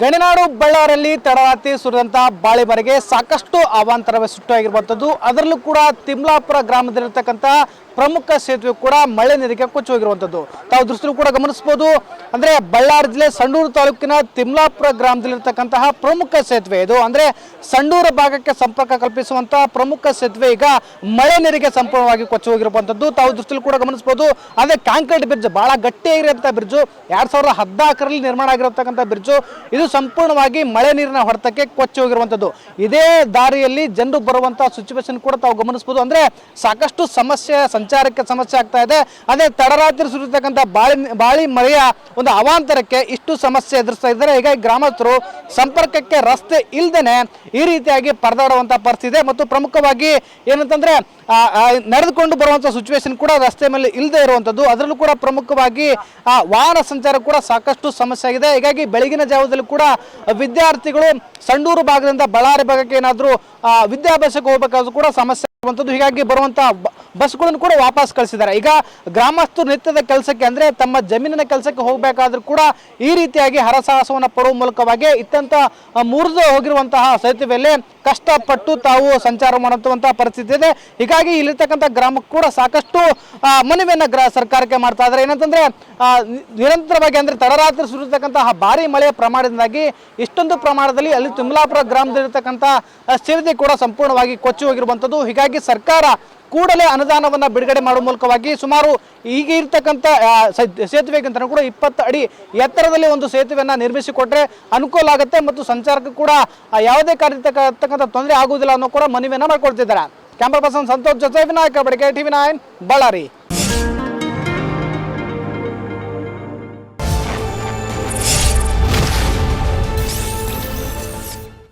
ಗಣಿನಾಡು ಬಳ್ಳಾರಲ್ಲಿ ತಡರಾತ್ರಿ ಸುರಿದಂಥ ಬಾಳೆ ಸಾಕಷ್ಟು ಅವಾಂತರವೇ ಸುಟ್ಟಾಗಿರುವಂಥದ್ದು ಅದರಲ್ಲೂ ಕೂಡ ತಿಮ್ಲಾಪುರ ಗ್ರಾಮದಲ್ಲಿರ್ತಕ್ಕಂಥ ಪ್ರಮುಖ ಸೇತುವೆ ಕೂಡ ಮಳೆ ನೀರಿಗೆ ಕೊಚ್ಚಿ ಹೋಗಿರುವಂಥದ್ದು ತಾವು ದೃಷ್ಟಿ ಕೂಡ ಗಮನಿಸಬಹುದು ಅಂದ್ರೆ ಬಳ್ಳಾರಿ ಜಿಲ್ಲೆ ಸಂಡೂರು ತಾಲೂಕಿನ ತಿಮ್ಲಾಪುರ ಗ್ರಾಮದಲ್ಲಿರ್ತಕ್ಕಂತಹ ಪ್ರಮುಖ ಸೇತುವೆ ಇದು. ಅಂದ್ರೆ ಸಂಡೂರು ಭಾಗಕ್ಕೆ ಸಂಪರ್ಕ ಕಲ್ಪಿಸುವಂತಹ ಪ್ರಮುಖ ಸೇತುವೆ ಈಗ ಮಳೆ ನೀರಿಗೆ ಸಂಪೂರ್ಣವಾಗಿ ಕೊಚ್ಚಿ ಹೋಗಿರುವಂಥದ್ದು ತಾವು ದೃಷ್ಟಿಯಲ್ಲಿ ಕೂಡ ಗಮನಿಸಬಹುದು ಅಂದ್ರೆ ಕಾಂಕ್ರೀಟ್ ಬ್ರಿಡ್ಜ್ ಬಹಳ ಗಟ್ಟಿಯಾಗಿರುವಂಥ ಬ್ರಿಡ್ಜು. ಎರಡ್ ಸಾವಿರದ ಹದಿನಾಲ್ಕರಲ್ಲಿ ನಿರ್ಮಾಣ ಆಗಿರತಕ್ಕಂಥ ಬ್ರಿಡ್ಜು. ಇದು ಸಂಪೂರ್ಣವಾಗಿ ಮಳೆ ನೀರಿನ ಹೊಡೆತಕ್ಕೆ ಕೊಚ್ಚಿ ಹೋಗಿರುವಂಥದ್ದು ಇದೇ ದಾರಿಯಲ್ಲಿ ಜನರು ಬರುವಂತಹ ಸಿಚುವೇಶನ್ ಕೂಡ ತಾವು ಗಮನಿಸಬಹುದು ಅಂದ್ರೆ ಸಾಕಷ್ಟು ಸಮಸ್ಯೆ ಸಂಚಾರಕ್ಕೆ ಸಮಸ್ಯೆ ಆಗ್ತಾ ಇದೆ. ಅದೇ ತಡರಾತ್ರಿ ಸುರಿತಕ್ಕಂಥ ಬಾಳಿ ಬಾಳಿ ಮಳೆಯ ಒಂದು ಅವಾಂತರಕ್ಕೆ ಇಷ್ಟು ಸಮಸ್ಯೆ ಎದುರಿಸ್ತಾ ಇದ್ದಾರೆ. ಹೀಗಾಗಿ ಗ್ರಾಮಸ್ಥರು ಸಂಪರ್ಕಕ್ಕೆ ರಸ್ತೆ ಇಲ್ದೇನೆ ಈ ರೀತಿಯಾಗಿ ಪರದಾಡುವಂತಹ ಪರಿಸ್ಥಿತಿ ಇದೆ. ಮತ್ತು ಪ್ರಮುಖವಾಗಿ ಏನಂತಂದ್ರೆ ನಡೆದುಕೊಂಡು ಬರುವಂಥ ಸಿಚುವೇಶನ್ ಕೂಡ ರಸ್ತೆ ಮೇಲೆ ಇಲ್ಲದೆ ಇರುವಂಥದ್ದು. ಅದರಲ್ಲೂ ಕೂಡ ಪ್ರಮುಖವಾಗಿ ಆ, ವಾಹನ ಸಂಚಾರ ಕೂಡ ಸಾಕಷ್ಟು ಸಮಸ್ಯೆ ಆಗಿದೆ. ಹೀಗಾಗಿ ಬೆಳಗಿನ ಜಾವದಲ್ಲಿ ಕೂಡ ವಿದ್ಯಾರ್ಥಿಗಳು ಸಂಡೂರು ಭಾಗದಿಂದ ಬಳ್ಳಾರಿ ಭಾಗಕ್ಕೆ ಏನಾದರೂ ವಿದ್ಯಾಭ್ಯಾಸಕ್ಕೆ ಹೋಗಬೇಕಾದ್ರೂ ಕೂಡ ಸಮಸ್ಯೆ ಹೀಗಾಗಿ ಬರುವಂಥ ಬ- ಬಸ್ಗಳನ್ನು ಕೂಡ ವಾಪಸ್ ಕಳಿಸಿದ್ದಾರೆ. ಈಗ ಗ್ರಾಮಸ್ಥರು ನಿತ್ಯದ ಕೆಲಸಕ್ಕೆ ಅಂದ್ರೆ ತಮ್ಮ ಜಮೀನಿನ ಕೆಲಸಕ್ಕೆ ಹೋಗಬೇಕಾದ್ರೂ ಕೂಡ ಈ ರೀತಿಯಾಗಿ ಹರಸಾಹಸವನ್ನು ಪಡುವ ಮೂಲಕವಾಗಿ ಇತ್ತಂತ ಮುರಿದು ಹೋಗಿರುವಂತಹ ಸೇತುವೆಯಲ್ಲಿ ಕಷ್ಟಪಟ್ಟು ತಾವು ಸಂಚಾರ ಮಾಡುವಂತಹ ಪರಿಸ್ಥಿತಿ ಇದೆ. ಹೀಗಾಗಿ ಇಲ್ಲಿರ್ತಕ್ಕಂಥ ಗ್ರಾಮಕ್ಕೆ ಕೂಡ ಸಾಕಷ್ಟು ಮನವಿಯನ್ನು ಗ್ರ, ಸರ್ಕಾರಕ್ಕೆ ಮಾಡ್ತಾ ಇದ್ದಾರೆ. ಏನಂತಂದ್ರೆ ನಿರಂತರವಾಗಿ ಅಂದ್ರೆ ತಡರಾತ್ರಿ ಸುರಿತಕ್ಕಂತಹ ಭಾರಿ ಮಳೆಯ ಪ್ರಮಾಣದಿಂದಾಗಿ ಇಷ್ಟೊಂದು ಪ್ರಮಾಣದಲ್ಲಿ ಅಲ್ಲಿ ತಿಮ್ಲಾಪುರ ಗ್ರಾಮದಲ್ಲಿರ್ತಕ್ಕಂಥ ಸ್ಥಿರತೆ ಕೂಡ ಸಂಪೂರ್ಣವಾಗಿ ಕೊಚ್ಚಿ ಹೋಗಿರುವಂಥದ್ದು ಹೀಗಾಗಿ ಸರ್ಕಾರ ಕೂಡಲೇ ಅನುದಾನವನ್ನ ಬಿಡುಗಡೆ ಮಾಡುವ ಮೂಲಕವಾಗಿ ಸುಮಾರು ಈಗ ಇರ್ತಕ್ಕಂಥ ಸೇತುವೆಗಿಂತ ಕೂಡ ಇಪ್ಪತ್ತು ಅಡಿ ಎತ್ತರದಲ್ಲಿ ಒಂದು ಸೇತುವೆಯನ್ನ ನಿರ್ಮಿಸಿಕೊಟ್ರೆ ಅನುಕೂಲ ಆಗುತ್ತೆ ಮತ್ತು ಸಂಚಾರಕ್ಕೂ ಕೂಡ ಯಾವುದೇ ಕಾರ್ಯತಕ್ಕಂಥ ತೊಂದರೆ ಆಗುವುದಿಲ್ಲ ಅನ್ನೋ ಕೂಡ ಮನವಿಯನ್ನ ಮಾಡಿಕೊಡ್ತಿದ್ದಾರೆ. ಕ್ಯಾಮ್ರಾ ಪರ್ಸನ್ ಸಂತೋಷ್ ಜೊತೆ ವಿನಾಯಕ ಬಡಿಕೆ ಟಿವಿ ನೈನ್, ಬಳ್ಳಾರಿ.